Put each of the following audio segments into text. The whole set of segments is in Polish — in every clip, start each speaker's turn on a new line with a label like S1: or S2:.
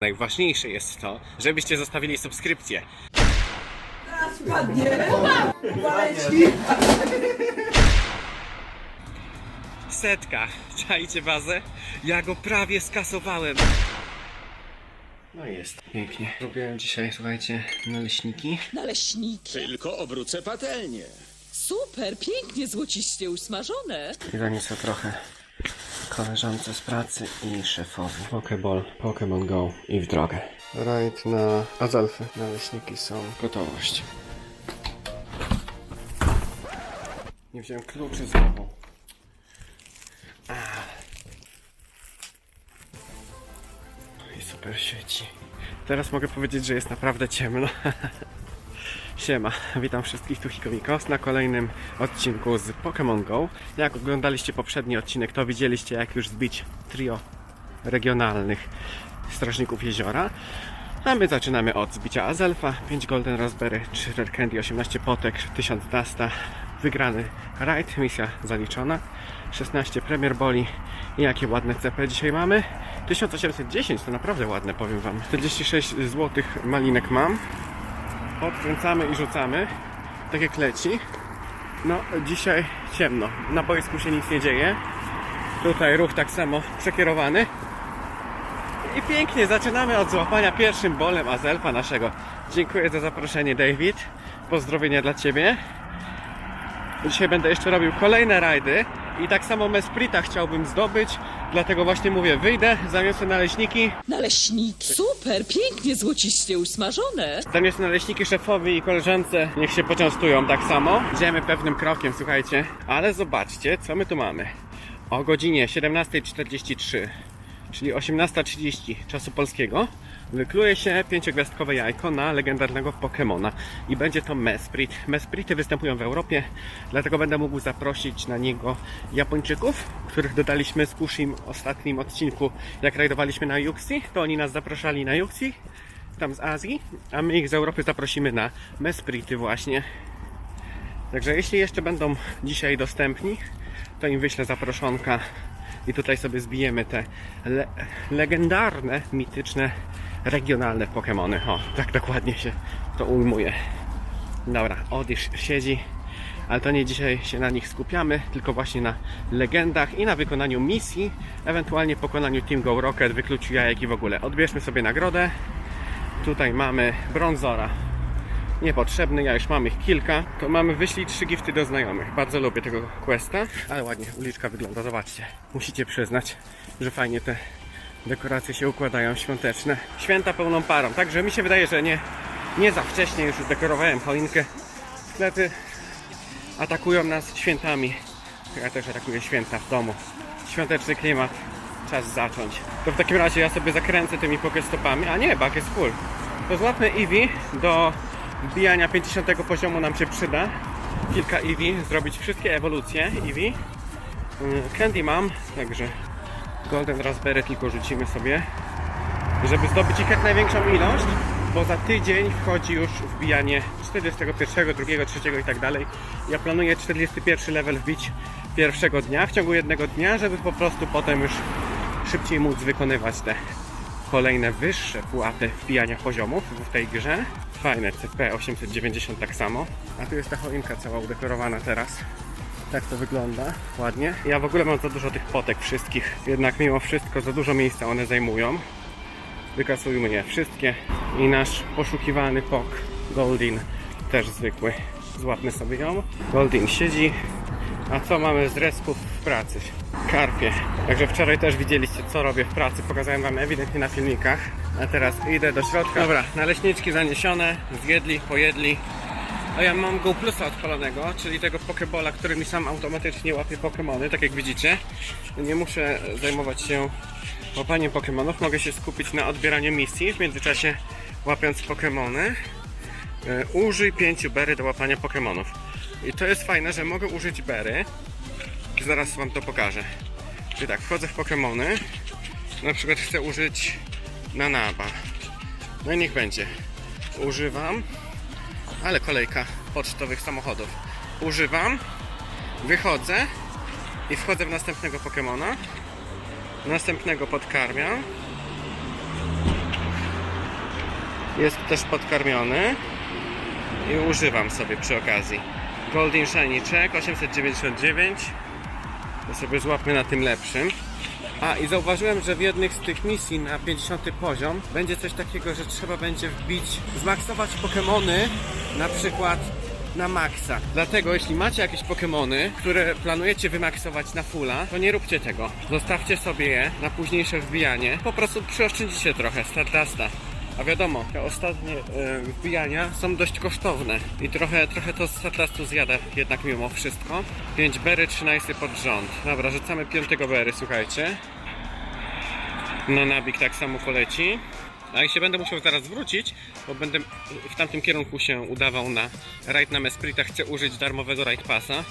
S1: Najważniejsze jest to, żebyście zostawili subskrypcję.
S2: Waleci!
S1: Setka. Czajcie bazę? Ja go prawie skasowałem. No jest. Pięknie. Robiłem dzisiaj, słuchajcie, naleśniki.
S3: Naleśniki.
S4: Tylko obrócę patelnię.
S3: Super, pięknie złociście usmażone.
S1: I zaniosę trochę koleżance z pracy i szefowi. Pokeball, Pokémon Go i w drogę. Rajd na Azelfy. Naleśniki są gotowość. Nie wziąłem kluczy z sobą. Ah. I super świeci. Teraz mogę powiedzieć, że jest naprawdę ciemno. Siema, witam wszystkich tu Hikomikos na kolejnym odcinku z Pokémon Go. Jak oglądaliście poprzedni odcinek, to widzieliście jak już zbić trio regionalnych strażników jeziora. A my zaczynamy od zbicia Azelfa, 5 Golden Raspberry, 3 Red Candy, 18 potek, 1000 Dasta, wygrany raid, misja zaliczona, 16 Premier Boli i jakie ładne CP dzisiaj mamy. 1810 to naprawdę ładne, powiem Wam. 46 zł malinek mam, odkręcamy i rzucamy, tak jak leci. No, dzisiaj ciemno, na boisku się nic nie dzieje. Tutaj ruch tak samo przekierowany. I pięknie, zaczynamy od złapania pierwszym bolem Azelfa naszego. Dziękuję za zaproszenie, David. Pozdrowienia dla Ciebie. Dzisiaj będę jeszcze robił kolejne rajdy i tak samo Mesprita chciałbym zdobyć, dlatego właśnie mówię, wyjdę, zaniosę naleśniki,
S3: Naleśniki. Super, pięknie złociście usmażone.
S1: Zamiast naleśniki szefowi i koleżance niech się poczęstują tak samo. Idziemy pewnym krokiem, słuchajcie. Ale zobaczcie, co my tu mamy. O godzinie 17.43, czyli 18.30 czasu polskiego, wykluje się pięciogwiazdkowe jajko na legendarnego Pokemona. I będzie to Mesprit. Mesprity występują w Europie, dlatego będę mógł zaprosić na niego Japończyków, których dodaliśmy z Kushim w ostatnim odcinku, jak rajdowaliśmy na Yuxi. To oni nas zapraszali na Yuxi tam z Azji, a my ich z Europy zaprosimy na Mesprity właśnie. Także jeśli jeszcze będą dzisiaj dostępni, to im wyślę zaproszonka i tutaj sobie zbijemy te le legendarne, mityczne, regionalne Pokémony. O, tak dokładnie się to ujmuje. Dobra, Odysz siedzi, ale to nie dzisiaj się na nich skupiamy, tylko właśnie na legendach i na wykonaniu misji, ewentualnie pokonaniu Team Go Rocket, wykluciu jajek i w ogóle. Odbierzmy sobie nagrodę. Tutaj mamy brązora. Niepotrzebny, ja już mam ich kilka. To mamy wyślij trzy gifty do znajomych. Bardzo lubię tego questa, ale ładnie uliczka wygląda, zobaczcie. Musicie przyznać, że fajnie te dekoracje się układają świąteczne. Święta pełną parą, także mi się wydaje, że nie, nie za wcześnie już zdekorowałem choinkę. Sklepy atakują nas świętami. Ja też atakuję święta w domu. Świąteczny klimat. Czas zacząć. To w takim razie ja sobie zakręcę tymi pokestopami. A nie, bak jest full. To złapmy Eevee do wbijania 50 poziomu nam się przyda. Kilka Eevee, zrobić wszystkie ewolucje Eevee. Mm, Candy mam, także Golden Raspberry tylko rzucimy sobie, żeby zdobyć ich jak największą ilość, bo za tydzień wchodzi już wbijanie 41, 2, 3 i tak dalej. Ja planuję 41 level wbić pierwszego dnia, w ciągu jednego dnia, żeby po prostu potem już szybciej móc wykonywać te kolejne wyższe pułapy wbijania poziomów w tej grze. Fajne CP 890 tak samo. A tu jest ta choinka cała udekorowana teraz. Tak to wygląda, ładnie. Ja w ogóle mam za dużo tych potek wszystkich, jednak mimo wszystko za dużo miejsca one zajmują. Wykasujmy je wszystkie i nasz poszukiwany pok Goldin też zwykły. Złapmy sobie ją. Goldin siedzi. A co mamy z respów w pracy? Karpie. Także wczoraj też widzieliście co robię w pracy. Pokazałem wam ewidentnie na filmikach. A teraz idę do środka. Dobra, naleśniczki zaniesione. Zjedli, pojedli. A ja mam Go Plusa odpalonego, czyli tego Pokebola, który mi sam automatycznie łapie Pokemony, tak jak widzicie. Nie muszę zajmować się łapaniem Pokemonów, mogę się skupić na odbieraniu misji, w międzyczasie łapiąc Pokemony. E, Użyj pięciu bery do łapania Pokemonów. I to jest fajne, że mogę użyć bery. Zaraz wam to pokażę. Czyli tak, wchodzę w Pokemony. Na przykład chcę użyć Nanaba. No i niech będzie. Używam ale kolejka pocztowych samochodów. Używam, wychodzę i wchodzę w następnego Pokemona. Następnego podkarmiam. Jest też podkarmiony i używam sobie przy okazji. Golden Shiny Check 899. To sobie złapmy na tym lepszym. A i zauważyłem, że w jednych z tych misji na 50 poziom będzie coś takiego, że trzeba będzie wbić, zmaksować Pokémony na przykład na maksa. Dlatego jeśli macie jakieś Pokémony, które planujecie wymaksować na fulla, to nie róbcie tego. Zostawcie sobie je na późniejsze wbijanie. Po prostu przyoszczędzicie trochę Stardusta. A wiadomo, te ostatnie e, wbijania są dość kosztowne i trochę, trochę to Stardustu zjada jednak mimo wszystko. 5 bery, 13 pod rząd. Dobra, rzucamy piątego bery, słuchajcie. No nabik tak samo poleci. A i się będę musiał zaraz wrócić, bo będę w tamtym kierunku się udawał na rajd na Mesprita. Chcę użyć darmowego raid passa,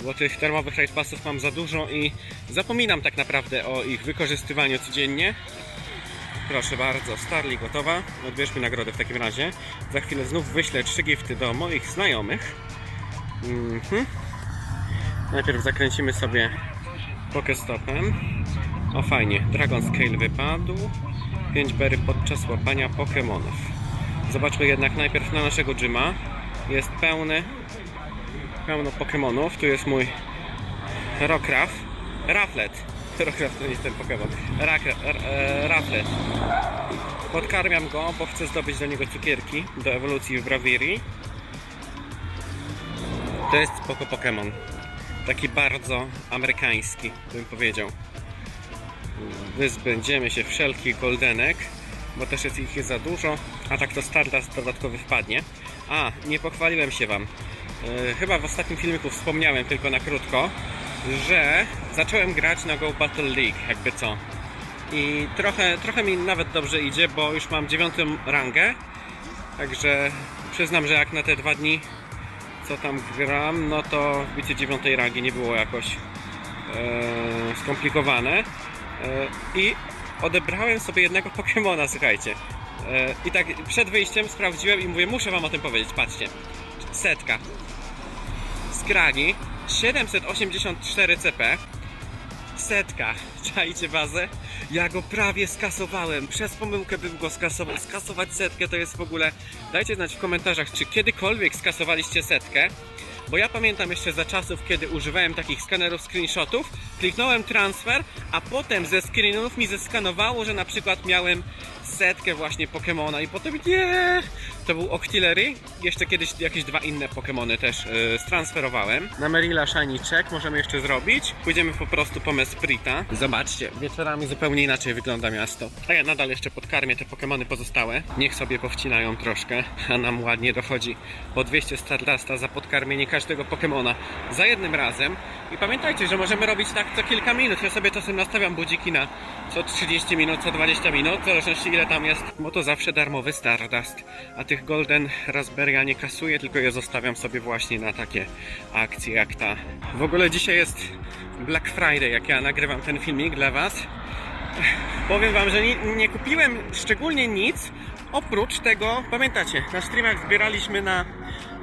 S1: bo tych darmowych raid passów mam za dużo i zapominam tak naprawdę o ich wykorzystywaniu codziennie. Proszę bardzo, Starli gotowa. Odbierzmy nagrodę w takim razie. Za chwilę znów wyślę trzy gifty do moich znajomych. Mhm. Najpierw zakręcimy sobie Pokestopem. O fajnie, Dragon Scale wypadł. 5 berry podczas łapania Pokémonów. Zobaczmy jednak najpierw na naszego gyma. Jest pełny, pełno Pokémonów. Tu jest mój Rokraf. Raflet. Rokraf to nie jest ten Pokémon. E, Raflet. Podkarmiam go, bo chcę zdobyć do niego cukierki do ewolucji w Braviri. To jest spoko Pokémon. Taki bardzo amerykański, bym powiedział. Wyzbędziemy się wszelkich goldenek, bo też jest ich za dużo, a tak to Stardust dodatkowy wpadnie. A, nie pochwaliłem się Wam. Yy, chyba w ostatnim filmiku wspomniałem tylko na krótko, że zacząłem grać na Go Battle League, jakby co. I trochę, trochę mi nawet dobrze idzie, bo już mam dziewiątą rangę. Także przyznam, że jak na te dwa dni co tam gram, no to wbicie dziewiątej rangi nie było jakoś e, skomplikowane. E, I odebrałem sobie jednego Pokemona, słuchajcie. E, I tak przed wyjściem sprawdziłem i mówię, muszę wam o tym powiedzieć, patrzcie. Setka. Skragi 784 CP. Setka. Czajcie bazę? Ja go prawie skasowałem. Przez pomyłkę bym go skasował. Skasować setkę to jest w ogóle... Dajcie znać w komentarzach, czy kiedykolwiek skasowaliście setkę. Bo ja pamiętam jeszcze za czasów, kiedy używałem takich skanerów screenshotów, kliknąłem transfer, a potem ze screenów mi zeskanowało, że na przykład miałem setkę właśnie Pokemona i potem nie, to był Octillery. Jeszcze kiedyś jakieś dwa inne Pokemony też yy, stransferowałem. Na Merilla Shiny Check możemy jeszcze zrobić. Pójdziemy po prostu po Mesprita. Zobaczcie, wieczorami zupełnie inaczej wygląda miasto. A ja nadal jeszcze podkarmię te Pokemony pozostałe. Niech sobie powcinają troszkę, a nam ładnie dochodzi po 200 Stardusta za podkarmienie każdego Pokemona za jednym razem. I pamiętajcie, że możemy robić tak co kilka minut. Ja sobie czasem nastawiam budziki na co 30 minut, co 20 minut, w zależności tam jest, bo to zawsze darmowy Stardust. A tych Golden Raspberry ja nie kasuję, tylko je zostawiam sobie właśnie na takie akcje jak ta. W ogóle dzisiaj jest Black Friday, jak ja nagrywam ten filmik dla Was. Powiem Wam, że nie kupiłem szczególnie nic, oprócz tego, pamiętacie, na streamach zbieraliśmy na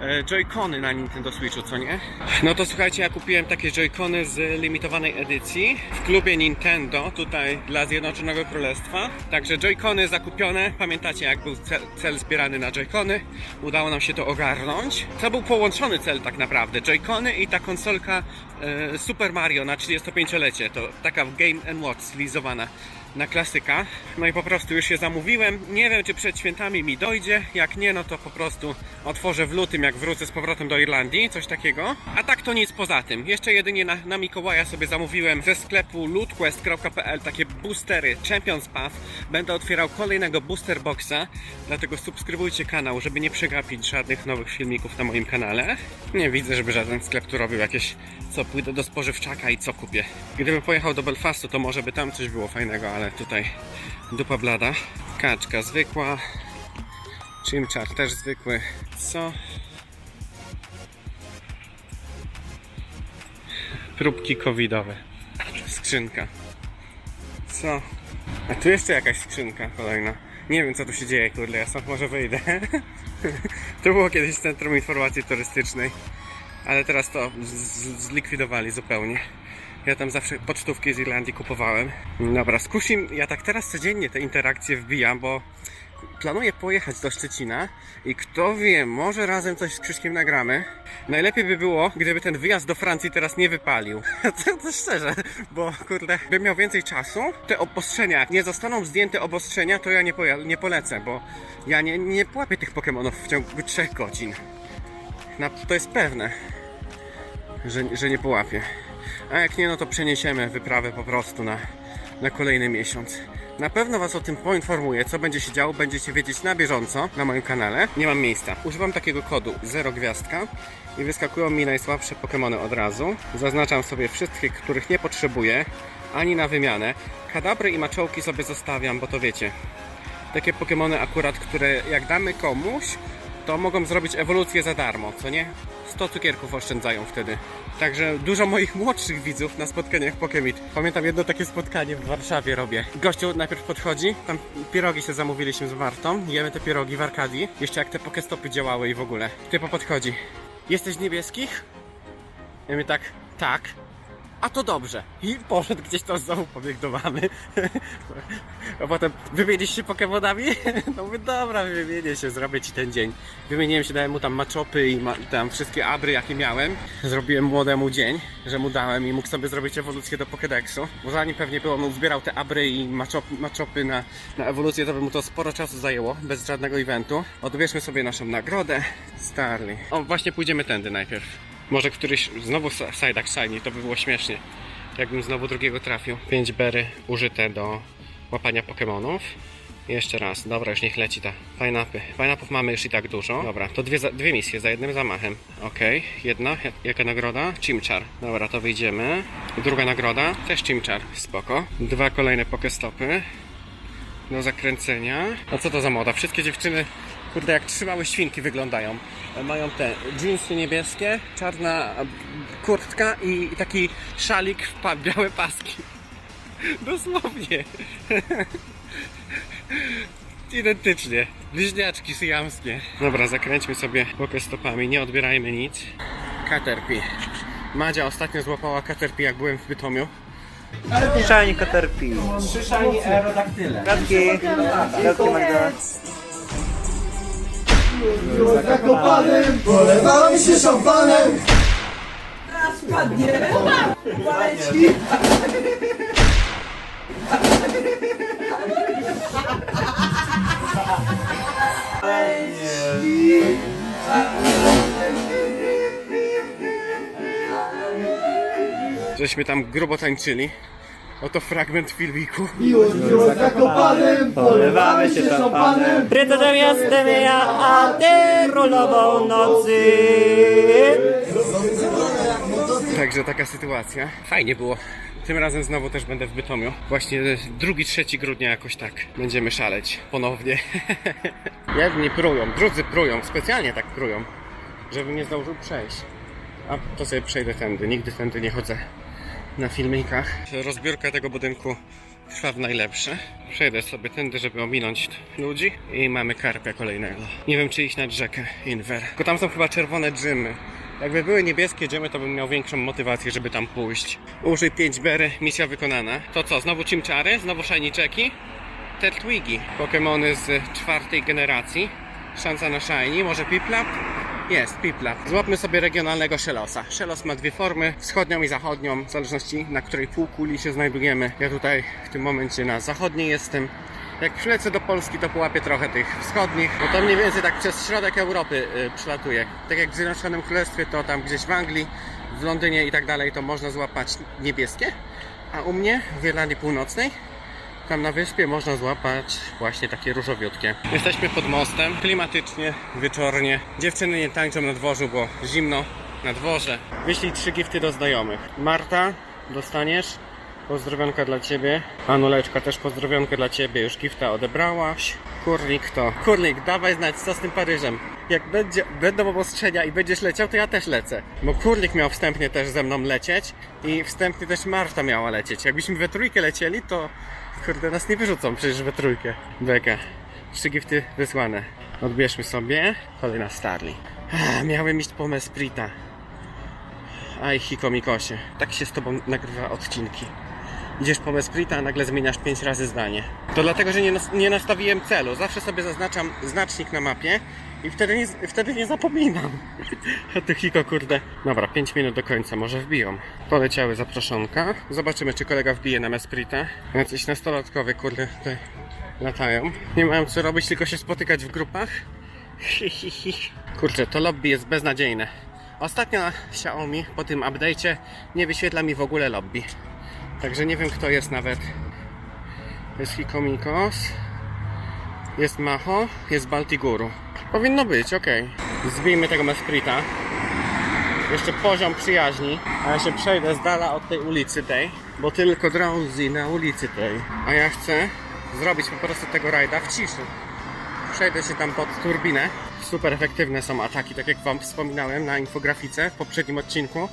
S1: e, Joy-Cony na Nintendo Switchu, co nie? No to słuchajcie, ja kupiłem takie Joy-Cony z limitowanej edycji w klubie Nintendo, tutaj dla Zjednoczonego Królestwa. Także Joy-Cony zakupione, pamiętacie jak był cel, cel zbierany na Joy-Cony, udało nam się to ogarnąć. To był połączony cel tak naprawdę, Joy-Cony i ta konsolka e, Super Mario na 35-lecie, to taka Game Watch stylizowana na klasyka. No i po prostu już się zamówiłem. Nie wiem, czy przed świętami mi dojdzie. Jak nie, no to po prostu otworzę w lutym, jak wrócę z powrotem do Irlandii, coś takiego. A tak to nic poza tym. Jeszcze jedynie na, na Mikołaja sobie zamówiłem ze sklepu lootquest.pl takie boostery Champions Path. Będę otwierał kolejnego booster boxa, dlatego subskrybujcie kanał, żeby nie przegapić żadnych nowych filmików na moim kanale. Nie widzę, żeby żaden sklep tu robił jakieś co pójdę do spożywczaka i co kupię. Gdybym pojechał do Belfastu, to może by tam coś było fajnego, ale tutaj dupa blada. Kaczka zwykła. Chimchar też zwykły. Co? Próbki covidowe. Skrzynka. Co? A tu jeszcze jakaś skrzynka kolejna. Nie wiem co tu się dzieje, kurde, ja stąd może wyjdę. to było kiedyś Centrum Informacji Turystycznej. Ale teraz to zlikwidowali zupełnie. Ja tam zawsze pocztówki z Irlandii kupowałem. Dobra, z Kusim ja tak teraz codziennie te interakcje wbijam, bo planuję pojechać do Szczecina i kto wie, może razem coś z Krzyśkiem nagramy. Najlepiej by było, gdyby ten wyjazd do Francji teraz nie wypalił. to, to szczerze, bo kurde, bym miał więcej czasu. Te obostrzenia, jak nie zostaną zdjęte obostrzenia, to ja nie, nie polecę, bo ja nie, nie tych Pokémonów w ciągu 3 godzin. To jest pewne, że, że nie połapię. A jak nie, no to przeniesiemy wyprawę po prostu na, na kolejny miesiąc. Na pewno Was o tym poinformuję, co będzie się działo, będziecie wiedzieć na bieżąco na moim kanale. Nie mam miejsca. Używam takiego kodu 0 gwiazdka i wyskakują mi najsłabsze Pokémony od razu. Zaznaczam sobie wszystkie, których nie potrzebuję, ani na wymianę. Kadabry i maczołki sobie zostawiam, bo to wiecie, takie Pokémony akurat, które jak damy komuś, to mogą zrobić ewolucję za darmo, co nie? 100 cukierków oszczędzają wtedy. Także dużo moich młodszych widzów na spotkaniach Pokemit. Pamiętam jedno takie spotkanie w Warszawie robię. Gościu najpierw podchodzi, tam pierogi się zamówiliśmy z Martą, jemy te pierogi w Arkadii. Jeszcze jak te pokestopy działały i w ogóle. Typo podchodzi. Jesteś niebieskich? Ja mówię tak, tak. A to dobrze. I poszedł gdzieś tam znowu pobiegł do mamy. A potem wymienisz się Pokemonami? No mówię, dobra, wymienię się, zrobię ci ten dzień. Wymieniłem się, dałem mu tam maczopy i ma, tam wszystkie abry jakie miałem. Zrobiłem młodemu dzień, że mu dałem i mógł sobie zrobić ewolucję do Pokédexu. Bo zanim pewnie było, on zbierał te abry i maczop, maczopy na, na ewolucję, to by mu to sporo czasu zajęło, bez żadnego eventu. Odbierzmy sobie naszą nagrodę. Starly. O, właśnie pójdziemy tędy najpierw. Może któryś znowu Psyduck Shiny, to by było śmiesznie. Jakbym znowu drugiego trafił. 5 bery użyte do łapania Pokemonów. Jeszcze raz, dobra, już niech leci ta pineapy. Pineapów mamy już i tak dużo. Dobra, to dwie, dwie misje za jednym zamachem. Okej, jedna, jak- jaka nagroda? Chimchar. Dobra, to wyjdziemy. Druga nagroda, też Chimchar. Spoko. Dwa kolejne Pokestopy do zakręcenia. A co to za moda? Wszystkie dziewczyny, kurde, jak trzy małe świnki wyglądają. Mają te jeansy niebieskie, czarna kurtka i taki szalik w pa- białe paski. Dosłownie. Identycznie. Bliźniaczki syjamskie. Dobra, zakręćmy sobie pokestopami, nie odbierajmy nic. Caterpie. Madzia ostatnio złapała Caterpie jak byłem w Bytomiu.
S2: Shiny Caterpie.
S5: Trzy shiny aerodaktyle.
S2: Kratki. Kratki Magda.
S6: Zakopanym polewałem się szampanem
S2: Spadnie. Maleci.
S1: Żeśmy tam grubo tańczyli. Oto fragment filmiku.
S6: Miłość była zakopanym polewamy się szampanem
S5: Priorytetem jestem ja, a ty królową nocy.
S1: Także taka sytuacja. Fajnie było. Tym razem znowu też będę w Bytomiu. Właśnie 2-3 grudnia jakoś tak. Będziemy szaleć ponownie. Jedni prują, drudzy prują. Specjalnie tak prują, żebym nie zdążył przejść. A to sobie przejdę tędy. Nigdy tędy nie chodzę na filmikach. Rozbiórka tego budynku trwa w najlepsze. Przejdę sobie tędy, żeby ominąć ludzi i mamy karpia kolejnego. Nie wiem, czy iść nad rzekę Inver. Tylko tam są chyba czerwone dżymy. Jakby były niebieskie dżymy, to bym miał większą motywację, żeby tam pójść. Użyj 5 bery, misja wykonana. To co, znowu Chimchary? Znowu Shiny? Te Twiggy. Pokemony z czwartej generacji. Szansa na Shiny, może Piplap? Jest, Piplap. Złapmy sobie regionalnego Shelosa. Shelos ma dwie formy, wschodnią i zachodnią, w zależności na której półkuli się znajdujemy. Ja tutaj w tym momencie na zachodniej jestem. Jak przylecę do Polski, to połapię trochę tych wschodnich, bo to mniej więcej tak przez środek Europy y, przylatuje. Tak jak w Zjednoczonym Królestwie, to tam gdzieś w Anglii, w Londynie i tak dalej, to można złapać niebieskie, a u mnie w Irlandii Północnej tam na wyspie można złapać właśnie takie różowiutkie. Jesteśmy pod mostem, klimatycznie, wieczornie. Dziewczyny nie tańczą na dworzu, bo zimno na dworze. Wyślij trzy gifty do znajomych. Marta, dostaniesz. Pozdrowionka dla Ciebie. Anuleczka też pozdrowionkę dla Ciebie. Już gifta odebrałaś. Kurnik to. Kurnik, dawaj znać co z tym Paryżem. Jak będzie, będą obostrzenia i będziesz leciał, to ja też lecę. Bo Kurnik miał wstępnie też ze mną lecieć i wstępnie też Marta miała lecieć. Jakbyśmy we trójkę lecieli, to kurde nas nie wyrzucą przecież we trójkę. Beka. Trzy gifty wysłane. Odbierzmy sobie. Kolejna Starly. Ah, miałem iść po Mesprita. Aj, Hiko Mikosie. Tak się z tobą nagrywa odcinki. idziesz po Mesprita, a nagle zmieniasz 5 razy zdanie. To dlatego, że nie, nie nastawiłem celu. Zawsze sobie zaznaczam znacznik na mapie i wtedy nie, wtedy nie zapominam. A ty Hiko, kurde. Dobra, 5 minut do końca, może wbiją. Poleciały zaproszonka. Zobaczymy, czy kolega wbije na Mesprita. Jacyś nastolatkowie, kurde, tutaj latają. Nie mają co robić, tylko się spotykać w grupach. Kurczę, to lobby jest beznadziejne. Ostatnio Xiaomi po tym update'cie nie wyświetla mi w ogóle lobby. Także nie wiem kto jest nawet. Jest Hikomikos. Jest Maho. Jest Baltiguru. Powinno być, ok. Zbijmy tego Mesprita. Jeszcze poziom przyjaźni. A ja się przejdę z dala od tej ulicy tej. Bo tylko drowsy na ulicy tej. A ja chcę zrobić po prostu tego rajda w ciszy. Przejdę się tam pod turbinę. Super efektywne są ataki, tak jak Wam wspominałem na infografice w poprzednim odcinku.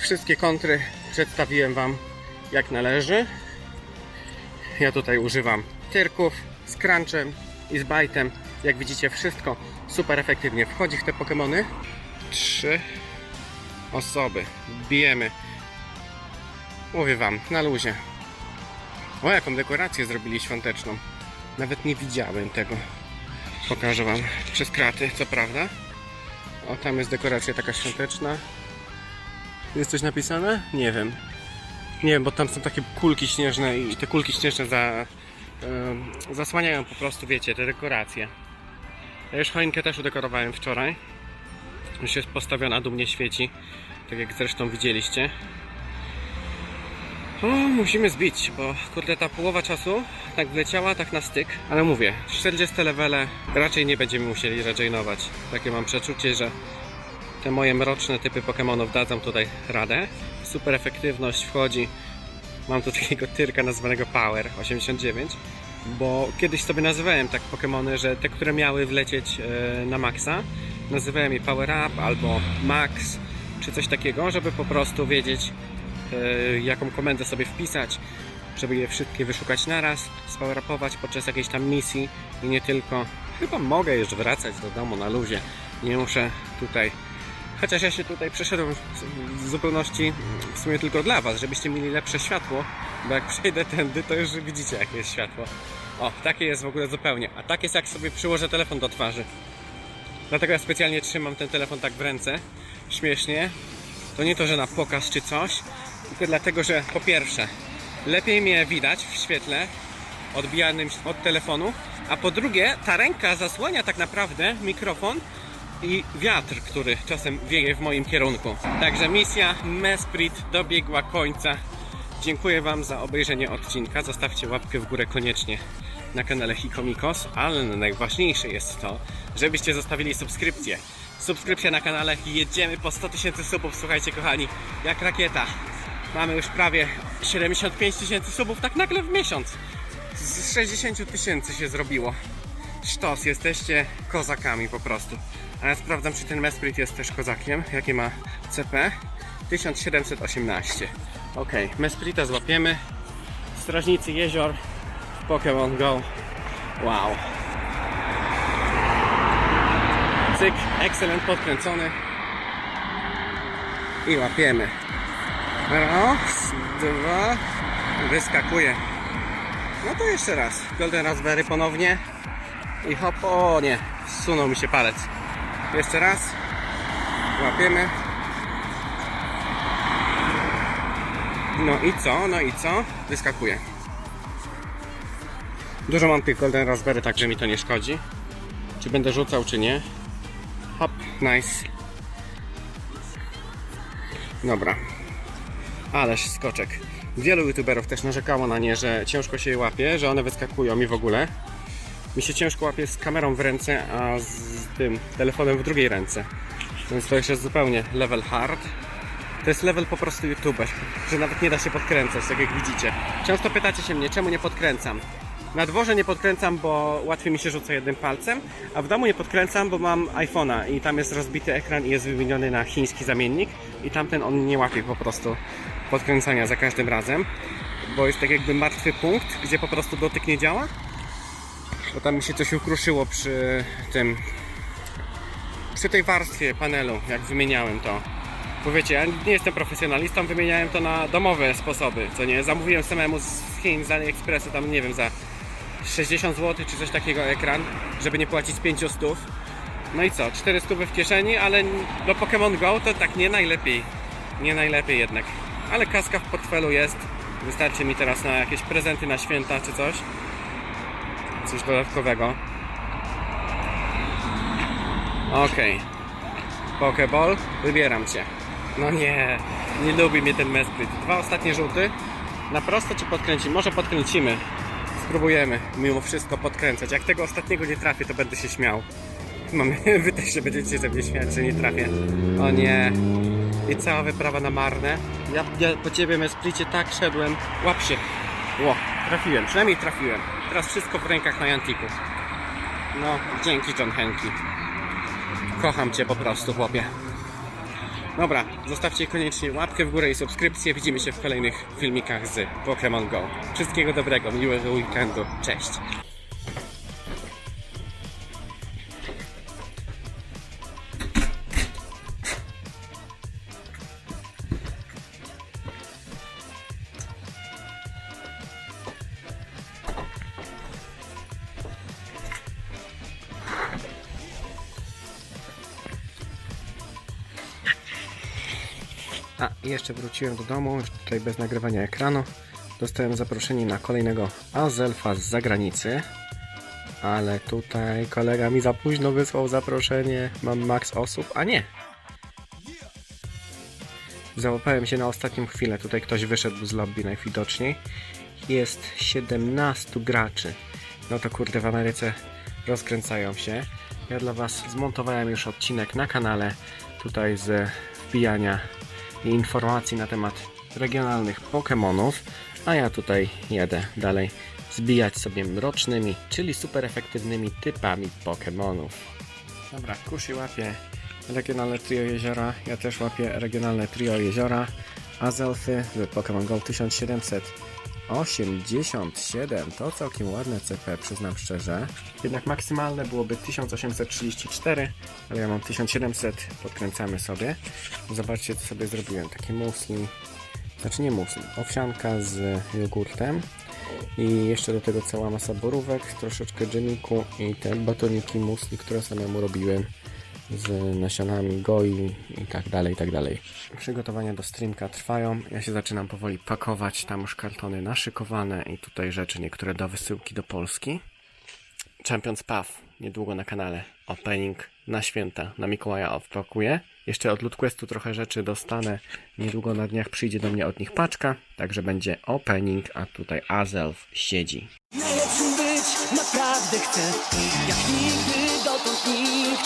S1: Wszystkie kontry przedstawiłem Wam jak należy. Ja tutaj używam tyrków z crunchem i z bajtem. Jak widzicie, wszystko super efektywnie wchodzi w te Pokémony. Trzy osoby. Bijemy. Mówię Wam, na luzie. O, jaką dekorację zrobili świąteczną. Nawet nie widziałem tego. Pokażę Wam przez kraty, co prawda. O, tam jest dekoracja taka świąteczna. Jest coś napisane? Nie wiem. Nie wiem, bo tam są takie kulki śnieżne i te kulki śnieżne za, zasłaniają po prostu, wiecie, te dekoracje. Ja już choinkę też udekorowałem wczoraj. Już jest postawiona, dumnie świeci. Tak jak zresztą widzieliście. O, musimy zbić, bo kurde ta połowa czasu tak wleciała, tak na styk. Ale mówię, 40 levele raczej nie będziemy musieli regainować. Takie mam przeczucie, że te moje mroczne typy Pokémonów dadzą tutaj radę. Super efektywność wchodzi. Mam tu takiego tyrka nazwanego Power 89, bo kiedyś sobie nazywałem tak Pokémony, że te, które miały wlecieć e, na maksa, nazywałem je Power Up albo Max, czy coś takiego, żeby po prostu wiedzieć, e, jaką komendę sobie wpisać, żeby je wszystkie wyszukać naraz, spowerapować podczas jakiejś tam misji i nie tylko. Chyba mogę już wracać do domu na luzie. Nie muszę tutaj. Chociaż ja się tutaj przeszedłem w zupełności w sumie tylko dla Was, żebyście mieli lepsze światło, bo jak przejdę tędy, to już widzicie jakie jest światło. O, takie jest w ogóle zupełnie. A tak jest jak sobie przyłożę telefon do twarzy. Dlatego ja specjalnie trzymam ten telefon tak w ręce. Śmiesznie. To nie to, że na pokaz czy coś, tylko dlatego, że po pierwsze, lepiej mnie widać w świetle odbijanym od telefonu, a po drugie, ta ręka zasłania tak naprawdę mikrofon i wiatr, który czasem wieje w moim kierunku. Także misja Mesprit dobiegła końca. Dziękuję Wam za obejrzenie odcinka. Zostawcie łapkę w górę koniecznie na kanale Hikomikos, ale najważniejsze jest to, żebyście zostawili subskrypcję. Subskrypcja na kanale jedziemy po 100 tysięcy subów, słuchajcie kochani, jak rakieta. Mamy już prawie 75 tysięcy subów tak nagle w miesiąc. Z 60 tysięcy się zrobiło. Sztos, jesteście kozakami po prostu. A ja sprawdzam, czy ten Mesprit jest też kozakiem. Jakie ma CP? 1718. Ok, Mesprita złapiemy. Strażnicy jezior w Pokémon Go. Wow. Cyk, excellent podkręcony. I łapiemy. Raz, dwa, wyskakuje. No to jeszcze raz. Golden Raspberry ponownie. I hop, o nie, zsunął mi się palec. Jeszcze raz. Łapiemy. No i co? No i co? Wyskakuje. Dużo mam tych Golden Raspberry, także mi to nie szkodzi. Czy będę rzucał, czy nie? Hop, nice. Dobra. Ależ skoczek. Wielu youtuberów też narzekało na nie, że ciężko się je łapie, że one wyskakują mi w ogóle. Mi się ciężko łapie z kamerą w ręce, a z tym telefonem w drugiej ręce. Więc to już jest zupełnie level hard. To jest level po prostu youtuber, że nawet nie da się podkręcać, tak jak widzicie. Często pytacie się mnie, czemu nie podkręcam. Na dworze nie podkręcam, bo łatwiej mi się rzuca jednym palcem, a w domu nie podkręcam, bo mam iPhone'a i tam jest rozbity ekran i jest wymieniony na chiński zamiennik i tamten on nie łapie po prostu podkręcania za każdym razem, bo jest tak jakby martwy punkt, gdzie po prostu dotyk nie działa, bo tam mi się coś ukruszyło przy tym, przy tej warstwie panelu, jak wymieniałem to. Bo wiecie, ja nie jestem profesjonalistą, wymieniałem to na domowe sposoby, co nie? Zamówiłem samemu z Chin, z AliExpressu, tam nie wiem, za 60 zł czy coś takiego ekran, żeby nie płacić 500 stów. No i co, 400 w kieszeni, ale do Pokémon Go to tak nie najlepiej. Nie najlepiej jednak. Ale kaska w portfelu jest. Wystarczy mi teraz na jakieś prezenty na święta czy coś. Coś dodatkowego. Okej. Pokeball, wybieram cię. No nie, nie lubi mnie ten meskryt. Dwa ostatnie żółty. Na prosto czy podkręcimy? Może podkręcimy. Spróbujemy mimo wszystko podkręcać. Jak tego ostatniego nie trafię, to będę się śmiał. Mamy, wy też się będziecie ze mnie śmiać, że nie trafię. O nie. I cała wyprawa na marne. Ja, ja po ciebie mesplicie tak szedłem. Łap się. Ło, trafiłem, przynajmniej trafiłem. Teraz wszystko w rękach Niantiku. No, dzięki John Henki. Kocham cię po prostu, chłopie. Dobra, zostawcie koniecznie łapkę w górę i subskrypcję. Widzimy się w kolejnych filmikach z Pokémon Go. Wszystkiego dobrego, miłego weekendu. Cześć. I jeszcze wróciłem do domu, już tutaj bez nagrywania ekranu. Dostałem zaproszenie na kolejnego Azelfa z zagranicy. Ale tutaj kolega mi za późno wysłał zaproszenie. Mam max osób, a nie. Załapałem się na ostatnią chwilę. Tutaj ktoś wyszedł z lobby najwidoczniej. Jest 17 graczy. No to kurde w Ameryce rozkręcają się. Ja dla Was zmontowałem już odcinek na kanale. Tutaj z wbijania i informacji na temat regionalnych Pokémonów, a ja tutaj jadę dalej zbijać sobie mrocznymi, czyli super efektywnymi typami Pokémonów. Dobra, Kushi łapie regionalne trio jeziora, ja też łapię regionalne trio jeziora, Azelfy w Pokémon Go 1787, to całkiem ładne CP, przyznam szczerze. Jednak maksymalne byłoby 1834, ale ja mam 1700, podkręcamy sobie. Zobaczcie co sobie zrobiłem, takie musli, znaczy nie musli, owsianka z jogurtem i jeszcze do tego cała masa borówek, troszeczkę dżemiku i te batoniki musli, które samemu robiłem z nasionami goi i tak dalej, i tak dalej. Przygotowania do streamka trwają. Ja się zaczynam powoli pakować. Tam już kartony naszykowane i tutaj rzeczy niektóre do wysyłki do Polski. Champions Path niedługo na kanale. Opening na święta, na Mikołaja odpakuję. Jeszcze od Loot Questu trochę rzeczy dostanę. Niedługo na dniach przyjdzie do mnie od nich paczka. Także będzie opening, a tutaj Azelf siedzi.
S7: Najlepszym być naprawdę chcę Jak nigdy don't